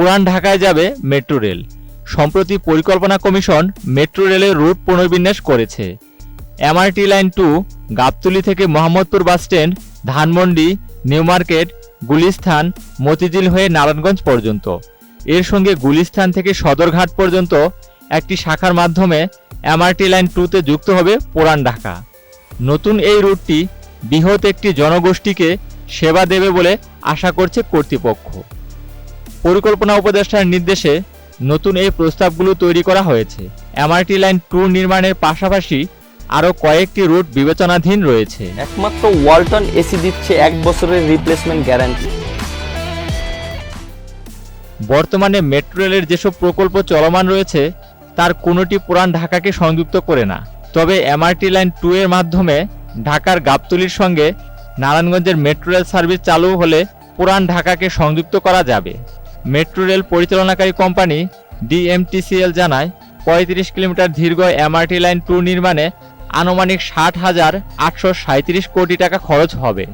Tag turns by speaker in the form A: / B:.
A: পুরান ঢাকায় যাবে মেট্রো রেল। সম্প্রতি পরিকল্পনা কমিশন মেট্রো রেলের রুট পুনর্বিন্যাস করেছে। এমআরটি লাইন টু, গাবতলী থেকে Mohammadpur bus stand Dhanmondi, new market, Gulistan, Motijheel হয়ে নারায়ণগঞ্জ পর্যন্ত। এর সঙ্গে গুলিস্থান থেকে সদরঘাট পর্যন্ত একটি শাখার মাধ্যমে এমআরটি লাইন টুতে যুক্ত হবে পুরান ঢাকা। নতুন এই রুটটি বৃহৎ একটি জনগোষ্ঠীকে সেবা দেবে বলে আশা করছে কর্তৃপক্ষ। পরিকল্পনা উপদেষ্টার নির্দেশে নতুন এই প্রস্তাবগুলো তৈরি করা হয়েছে। এমআরটি লাইন টু নির্মাণের পাশাপাশি আরও কয়েকটি রুট বিবেচনাধীন রয়েছে।
B: একমাত্র ওয়ালটন এসি দিচ্ছে এক বছরের রিপ্লেসমেন্ট গ্যারান্টি।
A: বর্তমানে মেট্রো রেলের যেসব প্রকল্প চলমান রয়েছে তার কোনোটি পুরান ঢাকাকে সংযুক্ত করে না। তবে এমআরটি লাইন টু এর মাধ্যমে ঢাকার গাবতলির সঙ্গে নারায়ণগঞ্জের মেট্রো রেল সার্ভিস চালু হলে পুরান ঢাকাকে সংযুক্ত করা যাবে। মেট্রো রেল পরিচালনাকারী কোম্পানি ডিএমটিসিএল জানায়, পঁয়ত্রিশ কিলোমিটার দীর্ঘ এমআরটি লাইন টু নির্মাণে আনুমানিক ষাট হাজার আটশো কোটি টাকা খরচ হবে।